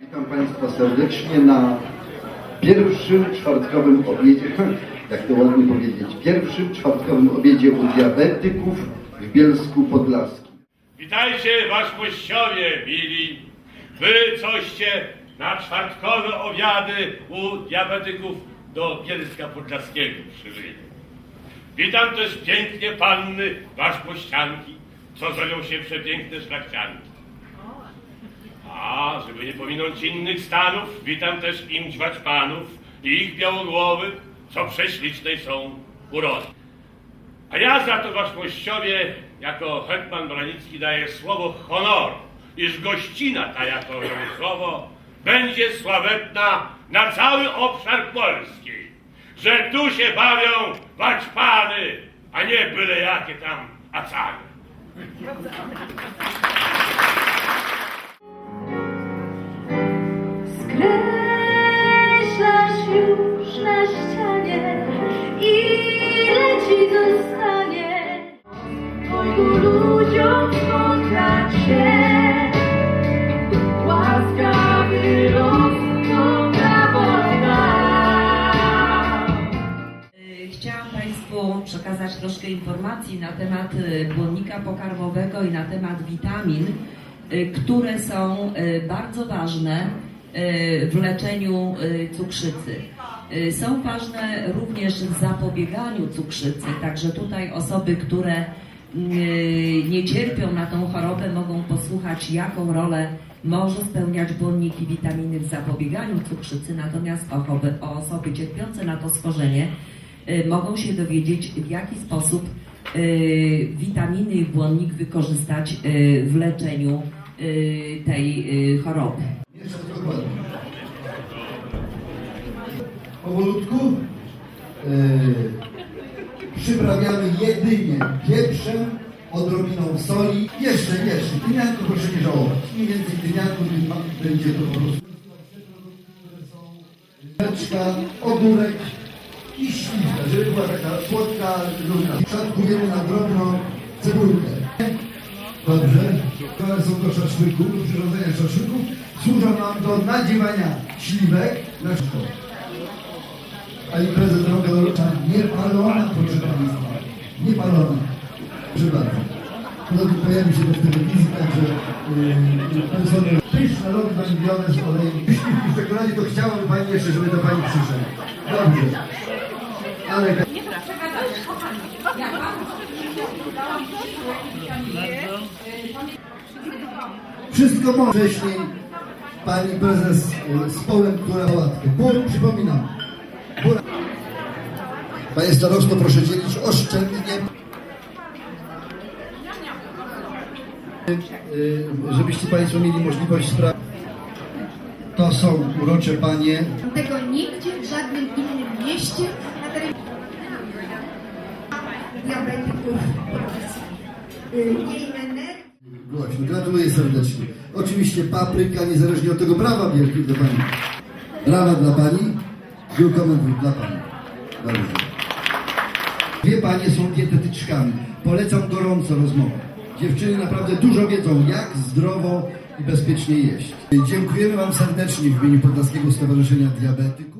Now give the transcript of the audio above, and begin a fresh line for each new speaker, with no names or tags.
Witam Państwa serdecznie na pierwszym czwartkowym obiedzie, jak to ładnie powiedzieć, pierwszym czwartkowym obiedzie u diabetyków w Bielsku Podlaskim.
Witajcie, wasz mościowie, mili. Wy coście na czwartkowe obiady u diabetyków do Bielska Podlaskiego przybyli. Witam też pięknie panny, wasz mościanki, co zonią się przepiękne szlachcianki. A, żeby nie pominąć innych stanów, witam też im dźwać panów i ich białogłowy, co prześlicznej są urody. A ja za to wasz mościowie, jako hetman Branicki daję słowo honor, iż gościna ta jako słowo będzie sławetna na cały obszar Polski, że tu się bawią waćpany, a nie byle jakie tam acany.
Przekazać troszkę informacji na temat y, błonnika pokarmowego i na temat witamin, y, które są y, bardzo ważne w leczeniu cukrzycy. Są ważne również w zapobieganiu cukrzycy, także tutaj osoby, które y, nie cierpią na tą chorobę, mogą posłuchać, jaką rolę może spełniać błonnik i witaminy w zapobieganiu cukrzycy, natomiast osoby, osoby cierpiące na to schorzenie mogą się dowiedzieć, w jaki sposób y, witaminy i błonnik wykorzystać y, w leczeniu y, tej y, choroby.
Powolutku przyprawiamy jedynie pieprzem, odrobiną soli. Jeszcze, jeszcze. Tymianku proszę nie żałować. Im więcej tymianku, tym będzie to po prostu. Leczka, ogórek żeby była taka słodka różna. Szatkujemy na drobno cebulkę. Dobrze. To są do szaszłyku, do przyrządzenia szaszłyków. Służą nam do nadziewania śliwek na szkło. Pani prezes droga dorocza niepalona, proszę Państwa. Niepalona. Proszę bardzo. Tym pojawi się to w telewizji, także yy, personel pyszne robi wędlione z olejem. Jeśli w czekoladzie, to chciałabym Pani jeszcze, żeby do Pani przyszedł. Dobrze. Ale... Wszystko może wcześniej pani prezes y, z Polem, która. Ból, przypominam. Ból. Panie starosto, proszę dzielić oszczędnie. Y, Żebyście Państwo mieli możliwość sprawdzić. To są urocze panie.
Tego nigdzie w żadnym innym mieście
Właśnie, gratuluję serdecznie. Oczywiście papryka, niezależnie od tego, brawa wielkie dla Pani. Brawa dla Pani, wielkomen dla Pani. Dobrze. Dwie Panie są dietetyczkami. Polecam gorąco rozmowę. Dziewczyny naprawdę dużo wiedzą, jak zdrowo i bezpiecznie jeść. Dziękujemy Wam serdecznie w imieniu Podlaskiego Stowarzyszenia Diabetyków.